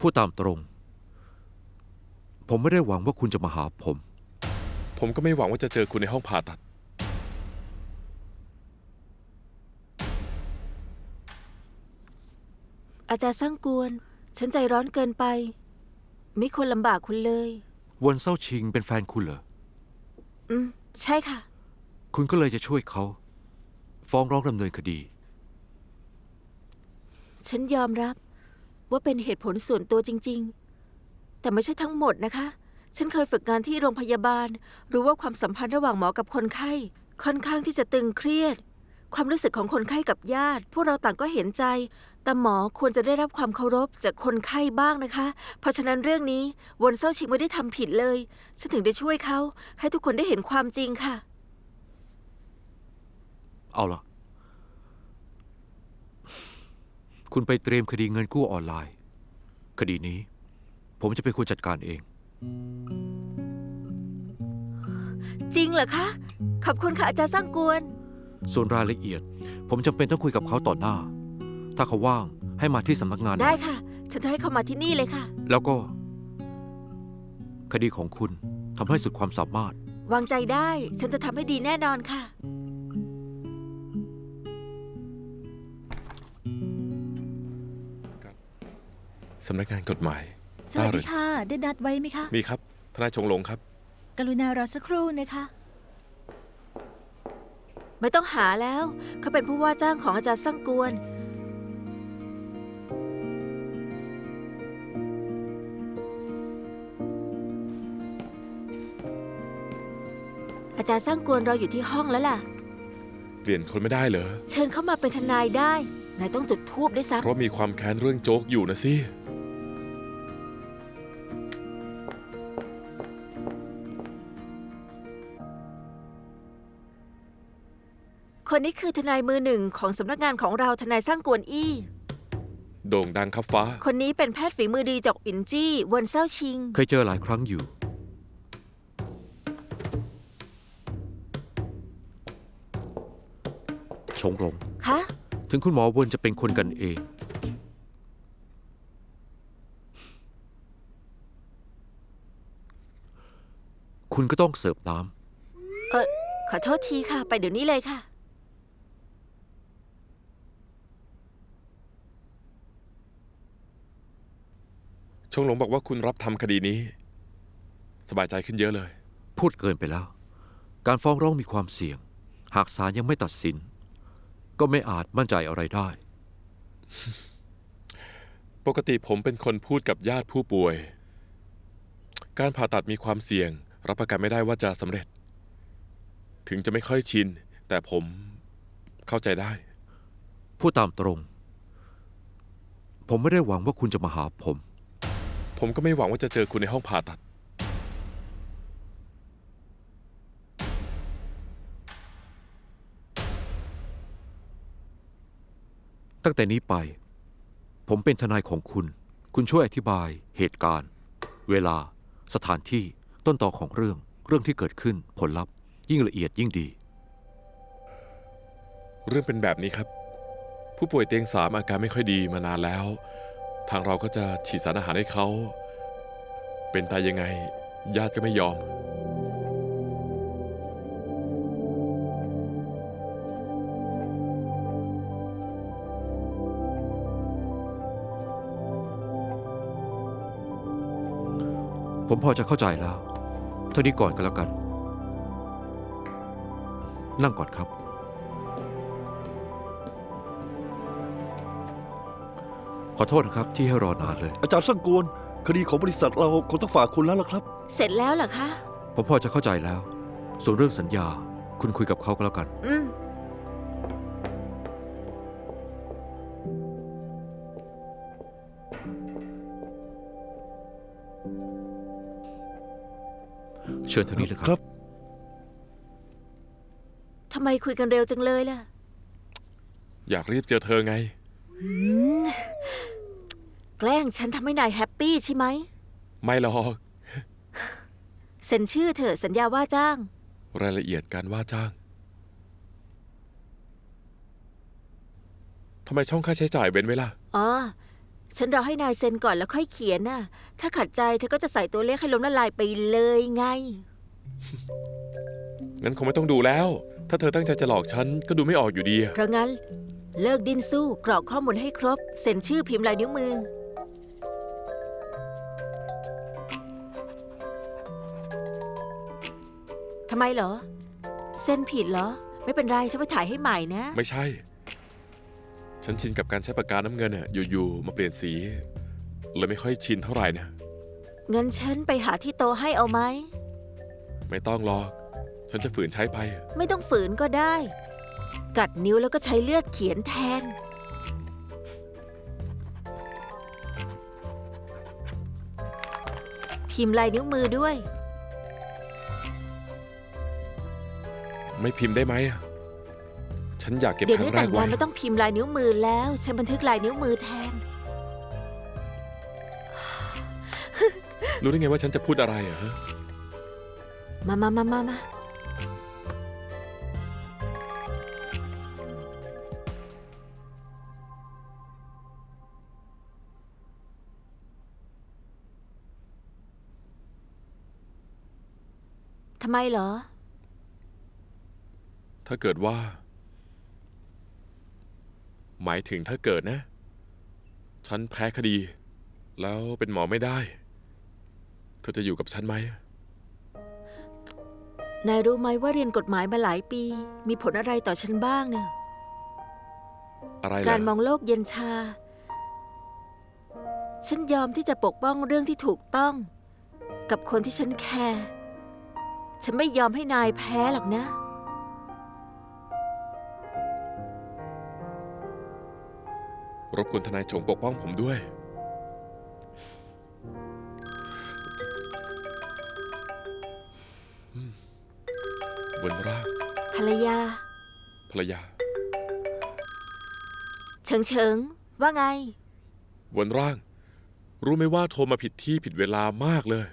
พูดตามตรง ผมไม่ได้หวังว่าคุณจะมาหาผม ผมก็ไม่หวังว่าจะเจอคุณในห้องผ่าตัด อาจารย์สร้างกวน ฉันใจร้อนเกินไป ไม่ควรลำบากคุณเลย วันเศร้าชิงเป็นแฟนคุณเหรอ อืม ใช่ค่ะ คุณก็เลยจะช่วยเขา ฟ้องร้องดำเนินคดี ฉันยอมรับ ว่าเป็นเหตุผลส่วนตัวจริง ๆ แต่ไม่ใช่ทั้งหมดนะคะ ฉันเคยฝึกงานที่โรงพยาบาล รู้ว่าความสัมพันธ์ระหว่างหมอกับคนไข้ ค่อนข้างที่จะตึงเครียด ความรู้สึกของคนไข้กับญาติ พวกเราต่างก็เห็นใจ แต่หมอควรจะได้รับความเคารพจากคนไข้บ้างนะคะ เพราะฉะนั้นเรื่องนี้วนเศร้าชิงไม่ได้ทำผิดเลย ฉันถึงได้ช่วยเขาให้ทุกคนได้เห็นความจริงค่ะ เอาล่ะ คุณไปเตรียมคดีเงินกู้ออนไลน์ คดีนี้ ผมจะเป็นคนจัดการเอง จริงเหรอคะ ขอบคุณค่ะอาจารย์สร้างกวน ส่วนรายละเอียด ผมจำเป็นต้องคุยกับเขาต่อหน้า ถ้าเขาว่างให้มาที่สำนักงานหน่ได้อยค่ะ ฉันจะให้เขามาที่นี่เลยค่ะ แล้วก็ คดีของคุณทำให้สุดความสามารถ วางใจได้ ฉันจะทำให้ดีแน่นอนค่ะ สำนักงานกฎหมายสวัสดีค่ะ ได้นัดไว้ไหมคะ มีครับทนายชงหลงครับ กรุณารอสักครู่นะคะ ไม่ต้องหาแล้ว เขาเป็นผู้ว่าจ้างของอาจารย์สร้างกวน อาจารย์สร้างกวนรออยู่ที่ห้องแล้วล่ะ เปลี่ยนคนไม่ได้เหรอ เชิญเข้ามาเป็นทนายได้ นายต้องจุดทูบด้วยซ้เพราะมีความแค้นเรื่องโจ๊กอยู่นะสิ คนนี้คือทนายมือหนึ่งของสำนักงานของเราทนายสร้างกวนอี้ โด่งดังครับฟ้า คนนี้เป็นแพทย์ฝีมือดีจากอินจี้เวนเซาชิง เคยเจอหลายครั้งอยู่ ชงรงคะ ถึงคุณหมอเวิร์นจะเป็นคนกันเอง คุณก็ต้องเสิร์ฟน้เออขอโทษทีค่ะ ไปเดี๋ยวนี้เลยค่ะ ช งหลงบอกว่าคุณรับทำคดีนี้ สบายใจขึ้นเยอะเลยำพูดเกินไปแล้ว การฟ้องร้องมีความเสี่ยง หากศาลยังไม่ตัดสิน ก็ไม่อาจมั่นใจอะไรได้ ปกติผมเป็นคนพูดกับญาติผู้ป่วย การผ่าตัดมีความเสี่ยง รับประกันไม่ได้ว่าจะสำเร็จ ถึงจะไม่ค่อยชิน แต่ผมเข้าใจได้ พูดตามตรง ผมไม่ได้หวังว่าคุณจะมาหาผม ผมก็ไม่หวังว่าจะเจอคุณในห้องผ่าตัด ตั้งแต่นี้ไป ผมเป็นทนายของคุณ คุณช่วยอธิบายเหตุการณ์ เวลา สถานที่ ต้นตอของเรื่อง เรื่องที่เกิดขึ้น ผลลัพธ์ ยิ่งละเอียดยิ่งดี เรื่องเป็นแบบนี้ครับ ผู้ป่วยเตียงสามอาการไม่ค่อยดีมานานแล้ว ทางเราก็จะฉีดสารอาหารให้เขา เป็นตายยังไง ญาติก็ไม่ยอม ผมพอจะเข้าใจแล้ว เท่านี้ก่อนก็แล้วกัน นั่งก่อนครับ ขอโทษนะครับที่ให้รอนานเลย อาจารย์สร้างกวนคดีของบริษัทเราคงต้องฝากคุณแล้วล่ะครับ เสร็จแล้วเหรอคะ ผมพอจะเข้าใจแล้ว ส่วนเรื่องสัญญา คุณคุยกับเขาก็แล้วกัน อืม เชิญทางนี้เลยคครัรับบทำไมคุยกันเร็วจังเลยล่ะ อยากรีบเจอเธอไงอืม แกล้งฉันทำให้นายแฮปปี้ใช่ไหม ไม่หรอกเซ็นชื่อเถอะสัญญาว่าจ้าง รายละเอียดการว่าจ้างทำไมช่องค่าใช้จ่ายเว้นไว้ล่ะ อ๋อ ฉันรอให้นายเซ็นก่อนแล้วค่อยเขียนน่ะ ถ้าขัดใจเธอก็จะใส่ตัวเลขให้ล้มละลายไปเลยไง งั้นคงไม่ต้องดูแล้ว ถ้าเธอตั้งใจจะหลอกฉันก็ดูไม่ออกอยู่ดีอะเพราะงั้น เลิกดิ้นสู้กรอกข้อมูลให้ครบ เซ็นชื่อพิมพ์ลายนิ้วมือำไมเหรอ เส้นผิดเหรอ ไม่เป็นไรฉันไปถ่ายให้ใหม่นะ ไม่ใช่ ฉันชินกับการใช้ปากกาน้ำเงินอะอยู่ๆมาเปลี่ยนสีเลยไม่ค่อยชินเท่าไหร่นะงั้นฉันไปหาที่โต๊ะให้เอาไหม ไม่ต้องหรอก ฉันจะฝืนใช้ไป ไม่ต้องฝืนก็ได้ กัดนิ้วแล้วก็ใช้เลือดเขียนแทน พิมพ์ลายนิ้วมือด้วย ไม่พิมพ์ได้ไหมอะฉันอยากเก็บเดี๋ยวครั้นี้งแรแต่กงไว้งานไม่ต้องพิมพ์ลายนิ้วมือแล้วฉันบันทึกลายนิ้วมือแทน รู้ได้ไงว่าฉันจะพูดอะไรอะฮะมามามามามาทำไมเหรอ ถ้าเกิดว่า หมายถึงถ้าเกิดนะ ฉันแพ้คดี แล้วเป็นหมอไม่ได้ เธอจะอยู่กับฉันไหม นายรู้ไหมว่าเรียนกฎหมายมาหลายปี มีผลอะไรต่อฉันบ้างเนี่ย อะไรเหรการมอองโลกเย็นชา ฉันยอมที่จะปกป้องเรื่องที่ถูกต้อง กับคนที่ฉันแคร์ ฉันไม่ยอมให้นายแพ้หรอกนะ รบกวนทนายชงปกป้องผมด้วยอืมวนร่างภรรยา ภรรยา เฉิงเฉิงว่าไงวนร่าง รู้ไหมว่าโทรมาผิดที่ผิดเวลามากเลย